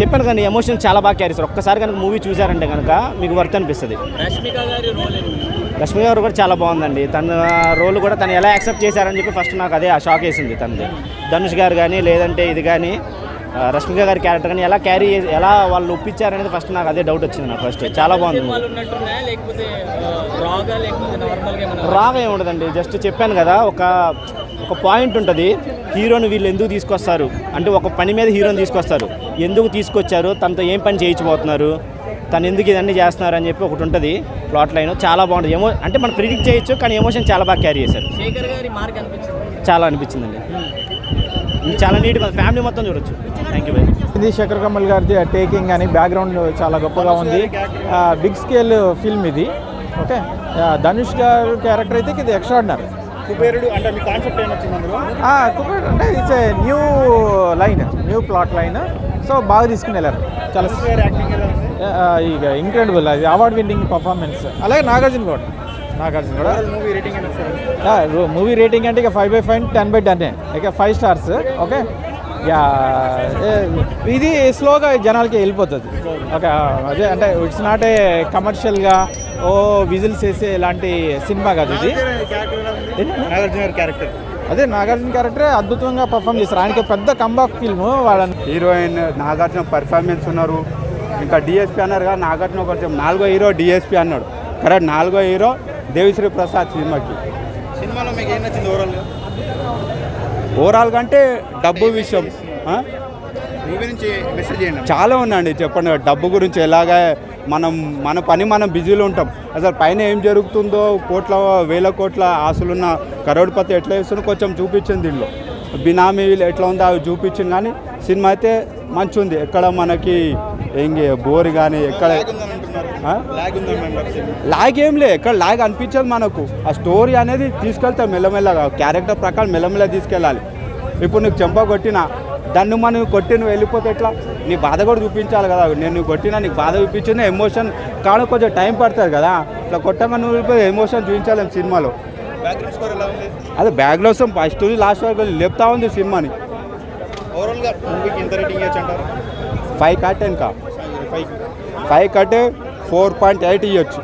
చెప్పాను కానీ ఎమోషన్ చాలా బాగా క్యారీ ఒక్కసారి కనుక మూవీ చూసారంటే కనుక మీకు వర్త్ అనిపిస్తుంది. రష్మిక గారి రోల్ ఏంటి రష్మి గారు కూడా చాలా బాగుందండి. తన రోల్ కూడా తను ఎలా యాక్సెప్ట్ చేశారని చెప్పి ఫస్ట్ నాకు అదే ఆ షాక్ వేసింది తనది. ధనుష్ గారు కానీ లేదంటే ఇది కానీ రష్మిక గారి క్యారెక్టర్ కానీ ఎలా క్యారీ ఎలా వాళ్ళు ఒప్పించారనేది ఫస్ట్ నాకు అదే డౌట్ వచ్చింది నాకు ఫస్ట్ చాలా బాగుంది. రాగా రాగా ఏముండదండి జస్ట్ చెప్పాను కదా ఒక ఒక పాయింట్ ఉంటుంది. హీరోని వీళ్ళు ఎందుకు తీసుకొస్తారు? అంటే ఒక పని మీద హీరోని తీసుకొస్తారు. ఎందుకు తీసుకొచ్చారు? తనతో ఏం పని చేయించబోతున్నారు? తను ఎందుకు ఇదన్నీ చేస్తున్నారు అని చెప్పి ఒకటి ఉంటుంది ప్లాట్ లైన్ చాలా బాగుంటుంది. ఎమో అంటే మనం ప్రిడిక్ట్ చేయొచ్చు కానీ ఎమోషన్ చాలా బాగా క్యారీ చేశారు. శేఖర్ గారి మార్క్ అనిపించింది? చాలా అనిపించిందండి. ఇది చాలా నీట్గా ఫ్యామిలీ మొత్తం చూడొచ్చు. థ్యాంక్ యూ వెరీ ఇది శేఖర్ కమల్ గారిది టేకింగ్ అని బ్యాక్గ్రౌండ్ చాలా గొప్పగా ఉంది. బిగ్ స్కేల్ ఫిల్మ్ ఇది. ఓకే ధనుష్ గారు క్యారెక్టర్ అయితే ఇది ఎక్స్ట్రాడినరీ కుబేరుడు అంటే మీ కాన్సెప్ట్ ఏమొచ్చింది అందులో? కుబేర్ అంటే it's a new line new plot line so బాగా తీసుకుని వెళ్ళారు చాలా ఇక ఇంక్రెడిబుల్ అది అవార్డ్ విన్నింగ్ పర్ఫార్మెన్స్ అలాగే నాగార్జున కూడా. నాగార్జున కూడా. మూవీ రేటింగ్ మూవీ రేటింగ్ అంటే ఇక five by five ten by ten ఇక ఫైవ్ స్టార్స్ ఓకే యా ఇది స్లోగా జనాలకి వెళ్ళిపోతుంది. ఓకే అదే అంటే ఇట్స్ నాట్ ఏ కమర్షియల్గా ఓ విజిల్స్ వేసే ఇలాంటి సినిమా కాదు ఇది. క్యారెక్టర్ అదే నాగార్జున క్యారెక్టర్ అద్భుతంగా పర్ఫామ్ చేస్తారు ఆయనకి పెద్ద కంబాక్ ఫిల్మ్ వాళ్ళని. హీరోయిన్ నాగార్జున పర్ఫార్మెన్స్ ఉన్నారు. ఇంకా డిఎస్పీ అన్నారు కదా నాగార్జున కొంచెం నాలుగో హీరో డిఎస్పీ అన్నాడు. కరెక్ట్ నాలుగో హీరో దేవిశ్రీ ప్రసాద్ సినిమాకి. సినిమాలో మీకు ఏం నచ్చింది ఓవరాల్గా ఓవరాల్గా అంటే డబ్బు విషయం చాలా ఉందండి చెప్పండి. డబ్బు గురించి ఎలాగా మనం మన పని మనం బిజీలో ఉంటాం. అసలు పైన ఏం జరుగుతుందో కోట్ల వేల కోట్ల ఆశలున్న కరోడ్పతి ఎట్లా వేస్తుందో కొంచెం చూపించింది దీనిలో బినామీ ఎట్లా ఉందో అవి చూపించింది కానీ సినిమా అయితే మంచి ఉంది ఎక్కడ మనకి ఏంగి బోర్ కానీ ఎక్కడ లాగ్ ఏం లే ఎక్కడ లాగ్ అనిపించదు మనకు. ఆ స్టోరీ అనేది తీసుకెళ్తాం మెల్లమెల్లగా. క్యారెక్టర్ ప్రకారం మెల్లమెల్ల తీసుకెళ్ళాలి. ఇప్పుడు నీకు చెంప కొట్టినా దాన్ని మనం కొట్టి నువ్వు వెళ్ళిపోతే ఎట్లా? నీ బాధ కూడా చూపించాలి కదా. నేను నువ్వు కొట్టినా నీకు బాధ చూపించిన ఎమోషన్ కానీ కొంచెం టైం పడుతుంది కదా. ఇట్లా కొట్టంగా నువ్వు ఎమోషన్ చూపించాలి సినిమాలో? బ్యాక్గ్రౌండ్ స్కోర్ అదే బ్యాక్లో వస్తాం. ఫస్ట్ లాస్ట్ వరకు లేపుతా ఉంది సినిమాని. ఓవరాల్గా మూవీకి ఎంత రేటింగ్ ఇవ్వచ్చు అంటారు? Five cut five five cut four point eight ఇవ్వచ్చు.